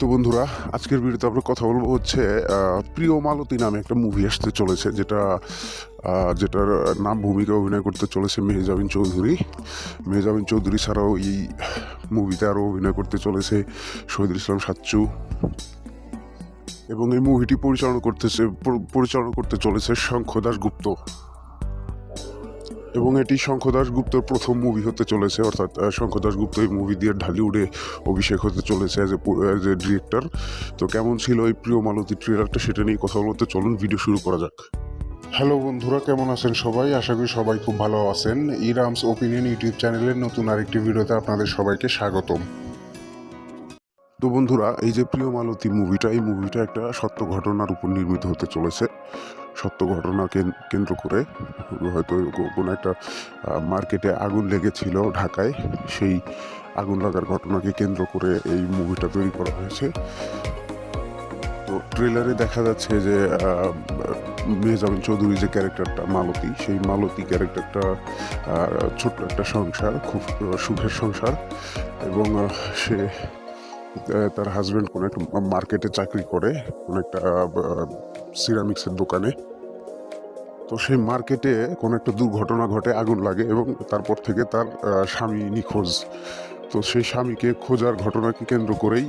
তো বন্ধুরা, আজকের ভিডিওতে আমরা কথা বলব হচ্ছে প্রিয় মালতী নামে একটা মুভি আসতে চলেছে, যেটা যেটার নাম ভূমিকা অভিনয় করতে চলেছে মেহজাবিন চৌধুরী। মেহজাবিন চৌধুরী ছাড়াও এই মুভিতে আরও অভিনয় করতে চলেছে শহীদুল ইসলাম সাচ্চু। এবং এই মুভিটি পরিচালনা করতেছে পরিচালনা করতে চলেছে শঙ্খ দাশগুপ্ত। এবং এটি শঙ্খ গুপ্তর প্রথম মুভি হতে চলেছে, অর্থাৎ শঙ্খদাস গুপ্ত এই মুভি দিয়ে ঢালিউডে অভিষেক হতে চলেছে as a as a director তো কেমন ছিল এই প্রিয় মালতী ট্রেলারটা সেটা নিয়ে কথা বলতে চলুন ভিডিও শুরু করা যাক। হ্যালো বন্ধুরা, কেমন আছেন সবাই? আশা করি সবাই খুব ভালো আছেন। ইরামস ওপিনিয়ন ইউটিউব চ্যানেলের নতুন আরেকটি ভিডিওতে আপনাদের সবাইকে স্বাগতম। তো বন্ধুরা এই যে প্রিয় মালতী মুভিটা এই মুভিটা একটা সত্য ঘটনার উপর নির্মিত হতে চলেছে। সত্য ঘটনাকে কেন্দ্র করে হয়তো কোনো একটা মার্কেটে আগুন লেগেছিল ঢাকায়। সেই আগুন লাগার ঘটনাকে কেন্দ্র করে এই মুভিটা তৈরি করা হয়েছে। তো ট্রেলারে দেখা যাচ্ছে যে আহ, মেহজাবিন চৌধুরী যে ক্যারেক্টারটা মালতী সেই মালতী ক্যারেক্টারটা ছোট্ট একটা সংসার খুব সুখের সংসার এবং সে তার হাজব্যান্ড কোনো একটা মার্কেটে চাকরি করে, কোনো একটা সিরামিক্সের দোকানে। তো সেই মার্কেটে কোনো একটা দুর্ঘটনা ঘটে, আগুন লাগে এবং তারপর থেকে তার স্বামী নিখোঁজ। তো সেই স্বামীকে খোঁজার ঘটনাকে কেন্দ্র করেই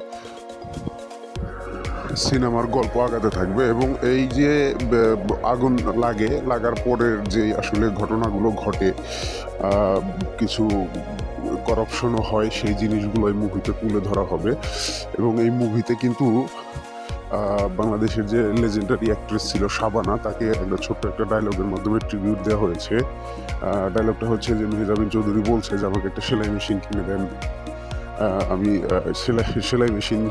সিনেমার গল্প আগাতে থাকবে এবং এই যে আগুন লাগে, লাগার পরের যে আসলে ঘটনাগুলো ঘটে কিছু করাপশনও হয়, সেই জিনিসগুলো এই মুভিতে তুলে ধরা হবে। এবং এই মুভিতে কিন্তু বাংলাদেশের যে লেজেন্ডারি অ্যাক্ট্রেস ছিল শাবানা, তাকে একটা ছোট্ট একটা ডায়লগের মাধ্যমে ট্রিবিউট দেওয়া হয়েছে। ডায়লগটা হচ্ছে যে মেহজাবিন চৌধুরী বলছে যে, আমাকে একটা সেলাই মেশিন কিনে দেন। আমি সেলাই সেলাই মেশিন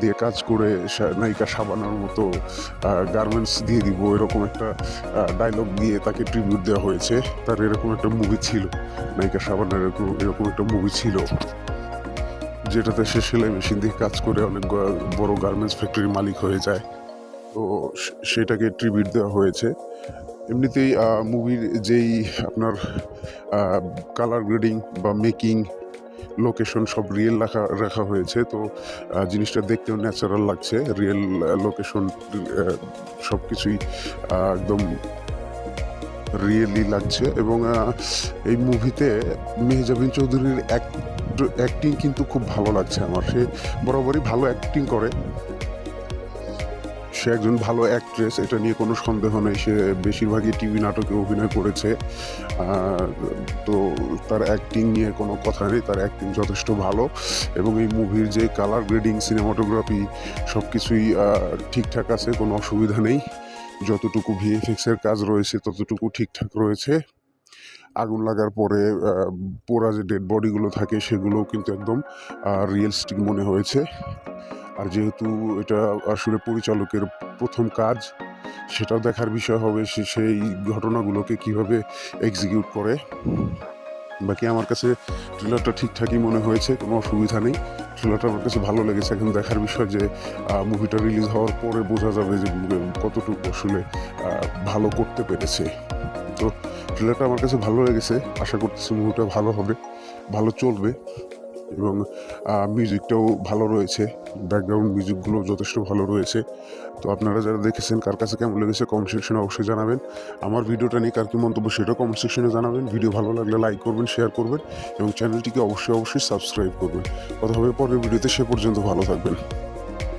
দিয়ে কাজ করে নায়িকা সাবানার মতো গার্মেন্টস দিয়ে দিব, এরকম একটা ডায়লগ দিয়ে তাকে ট্রিবিউট দেওয়া হয়েছে। তার এরকম একটা মুভি ছিল, নায়িকা সাবানার এরকম এরকম একটা মুভি ছিল, যেটাতে সে সেলাই মেশিন দিয়ে কাজ করে অনেক বড় গার্মেন্টস ফ্যাক্টরির মালিক হয়ে যায়। তো সেটাকে ট্রিবিউট দেওয়া হয়েছে। এমনিতেই মুভির যেই আপনার কালার গ্রেডিং বা মেকিং লোকেশন সব রিয়েল রাখা রাখা হয়েছে। তো জিনিসটা দেখতেও ন্যাচারাল লাগছে। রিয়েল লোকেশন সব কিছুই একদম রিয়েলি লাগছে। এবং এই মুভিতে মেহজাবিন চৌধুরীর অ্যাক্টিং কিন্তু খুব ভালো লাগছে আমার। সে বরাবরই ভালো অ্যাক্টিং করে। সে একজন ভালো অ্যাক্ট্রেস এটা নিয়ে কোনো সন্দেহ নেই। সে বেশিরভাগই টিভি নাটকে অভিনয় করেছে। তো তার অ্যাক্টিং নিয়ে কোনো কথা নেই। তার অ্যাক্টিং যথেষ্ট ভালো। এবং এই মুভির যে কালার গ্রেডিং সিনেমাটোগ্রাফি সব কিছুই ঠিকঠাক আছে, কোনো অসুবিধা নেই। যতটুকু ভিএফএক্সের কাজ রয়েছে, ততটুকু ঠিকঠাক রয়েছে। আগুন লাগার পরে পোড়া যে ডেড বডিগুলো থাকে, সেগুলোও কিন্তু একদম রিয়েলিস্টিক মনে হয়েছে। আর যেহেতু এটা আসলে পরিচালকের প্রথম কাজ, সেটাও দেখার বিষয় হবে সে, সেই ঘটনাগুলোকে কীভাবে এক্সিকিউট করে। বাকি আমার কাছে ট্রেলারটা ঠিকঠাকই মনে হয়েছে, কোনো অসুবিধা নেই। ট্রেলারটা আমার কাছে ভালো লেগেছে, এখন দেখার বিষয় যে মুভিটা রিলিজ হওয়ার পরে বোঝা যাবে যে কতটুকু আসলে ভালো করতে পেরেছে। তো ট্রেলারটা আমার কাছে ভালো লেগেছে, আশা করতেছি মুভিটা ভালো হবে, ভালো চলবে। এবং মিউজিকটাও ভালো রয়েছে। ব্যাকগ্রাউন্ড মিউজিকগুলো যথেষ্ট ভালো রয়েছে। তো আপনারা যারা দেখেছেন কার কাছে কেমন লেগেছে কমেন্ট সেকশনে অবশ্যই জানাবেন। আমার ভিডিওটা নিয়ে কার কি মন্তব্য সেটা কমেন্ট সেকশনে জানাবেন। ভিডিও ভালো লাগলে লাইক করবেন শেয়ার করবেন এবং চ্যানেলটিকে অবশ্যই অবশ্যই সাবস্ক্রাইব করবেন। কথা হবে পরের ভিডিওতে, সে পর্যন্ত ভালো থাকবেন।